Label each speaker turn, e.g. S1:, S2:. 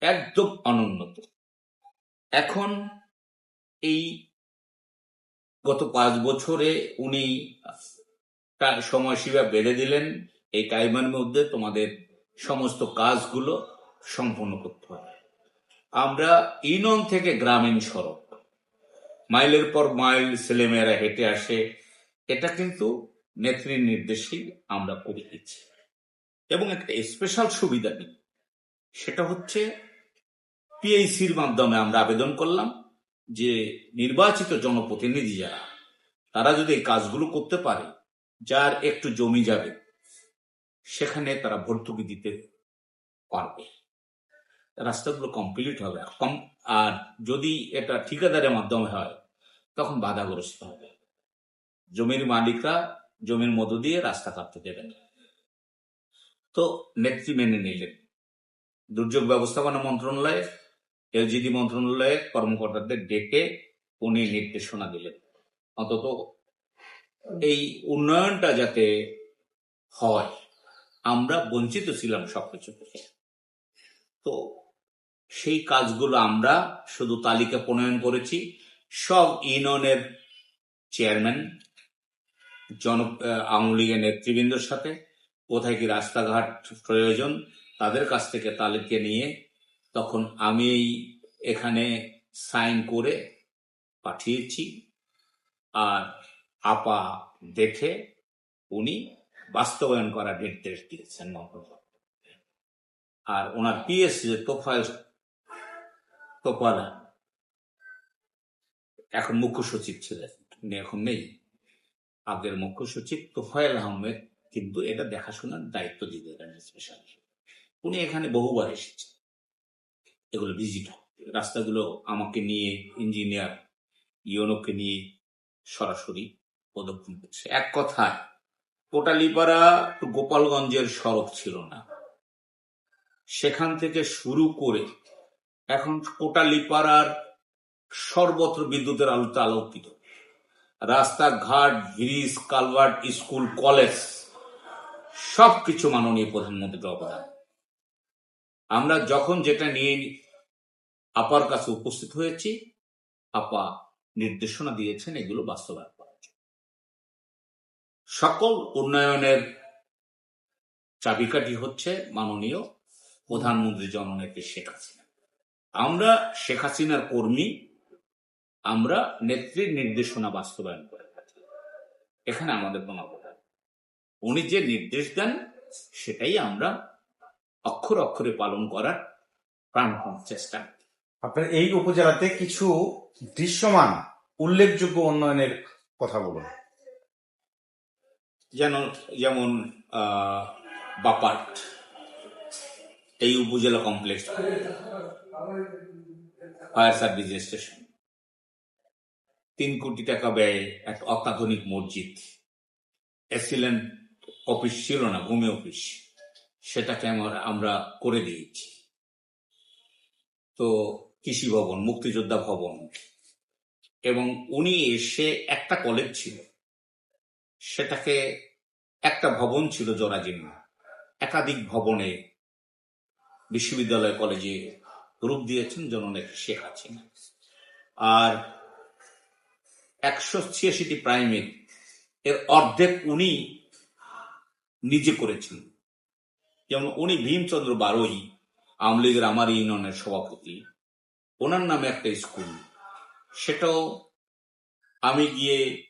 S1: একদম অনুন্নত। এখন এই গত পাঁচ বছরে উনি তার সময়সীমা বেড়ে দিলেন, এই টাইমের মধ্যে তোমাদের সমস্ত কাজগুলো সম্পন্ন করতে হবে। আমরা ইউনিয়ন থেকে গ্রামীণ সড়ক। মাইলের পর মাইল ছেলেমেয়েরা হেঁটে আসে। এটা কিন্তু নেত্রীর নির্দেশেই আমরা করে দিচ্ছি। এবং একটা স্পেশাল সুবিধা নিই। সেটা হচ্ছে পিএইসির মাধ্যমে আমরা আবেদন করলাম যে নির্বাচিত জনপ্রতিনিধি যারা, তারা যদি এই কাজগুলো করতে পারে, যার একটু জমি যাবে, সেখানে তারা ভর্তুকি দিতে পারবে। রাস্তাগুলো কমপ্লিট হবে। আর কম- আর যদি এটা ঠিকাদারের মাধ্যমে হয়, তখন বাধাগ্রস্ত হবে। জমির মালিকরা জমির মধ্য দিয়ে রাস্তা কাটতে দেবেন তো নেত্রী মেনে নিলেন। দুর্যোগ ব্যবস্থাপনা মন্ত্রণালয়ে এলজিডি মন্ত্রণালয়ের কর্মকর্তাদের ডেকে উনি নির্দেশনা দিলেন। অন্তত এই উন্নয়নটা যাতে হয়, আমরা বঞ্চিত ছিলাম সবকিছু থেকে। তো সেই কাজগুলো আমরা শুধু তালিকা প্রণয়ন করেছি। সব ইউনিয়নের চেয়ারম্যান, জন আওয়ামী লীগের নেতৃবৃন্দর সাথে, কোথায় কি রাস্তাঘাট প্রয়োজন, তাদের কাছ থেকে তালিকা নিয়ে তখন আমি এখানে সাইন করে পাঠিয়েছি। আর আপা দেখে উনি বাস্তবায়ন করার নির্দেশ দিয়েছেন আর ওনার পিএস যে তোফায় তোপালা এখন মুখ্য সচিব ছিলেন। উনি এখন নেই। আগের মুখ্য সচিব তোফায়েল আহমেদ কিন্তু এটা দেখাশোনার দায়িত্ব দিয়ে দেন স্পেশাল উনি এখানে বহুবার এসেছেন। এগুলো ভিজিট রাস্তাগুলো আমাকে নিয়ে ইঞ্জিনিয়ার ইয়নোকে নিয়ে সরাসরি পদক্ষেপ করছে। এক কথায়, কোটালিপাড়া গোপালগঞ্জের সড়ক ছিল না। সেখান থেকে শুরু করে এখন কোটালিপাড়ার সর্বত্র বিদ্যুতের আলোতে আলোকিত। রাস্তাঘাট, ব্রিজ, কালভার্ট, স্কুল, কলেজ, সবকিছু মাননীয় প্রধানমন্ত্রীর অবদান। আমরা যখন যেটা নিয়ে আপার কাছে উপস্থিত হয়েছি, আপা নির্দেশনা দিয়েছেন এগুলো বাস্তবায়ন করার জন্য। সকল উন্নয়নের চাবিকাঠি হচ্ছে মাননীয় প্রধানমন্ত্রী জননেত্রী শেখ হাসিনা। আমরা শেখ হাসিনার কর্মী, আমরা নেত্রীর নির্দেশনা বাস্তবায়ন করে থাকি। এখানে আমাদের কোনো অবদান উনি যে নির্দেশ দেন, সেটাই আমরা অক্ষর অক্ষরে পালন করার প্রাণপণ চেষ্টা।
S2: আপনার এই উপজেলাতে কিছু দৃশ্যমান উল্লেখযোগ্য উন্নয়নের কথা বলুন।
S1: যেন যেমন বাপাট। এই উপজেলা কমপ্লেক্স ফায়ার সার্ভিস স্টেশন তিন কোটি টাকা ব্যয়ে এক অত্যাধুনিক মসজিদ। এক্সিলেন্ট অফিস ছিল না ভূমি অফিস সেটাকে আমরা আমরা করে দিয়েছি। তো কৃষি ভবন, মুক্তিযোদ্ধা ভবন, এবং উনি এসে একটা কলেজ ছিল। সেটাকে একটা ভবন ছিল জরাজীর্ণ একাধিক ভবনে বিশ্ববিদ্যালয় কলেজে রূপ দিয়েছেন জননেত্রী শেখ হাসিনা। আর একশো ছিয়াশিটি প্রাইমেরি এর অর্ধেক উনি নিজে করেছেন। যেমন উনি ভীমচন্দ্র বারোই আওয়ামী লীগের আমার ইউনিয়নের সভাপতি। ওনার নামে একটা স্কুল। সেটাও আমি গিয়ে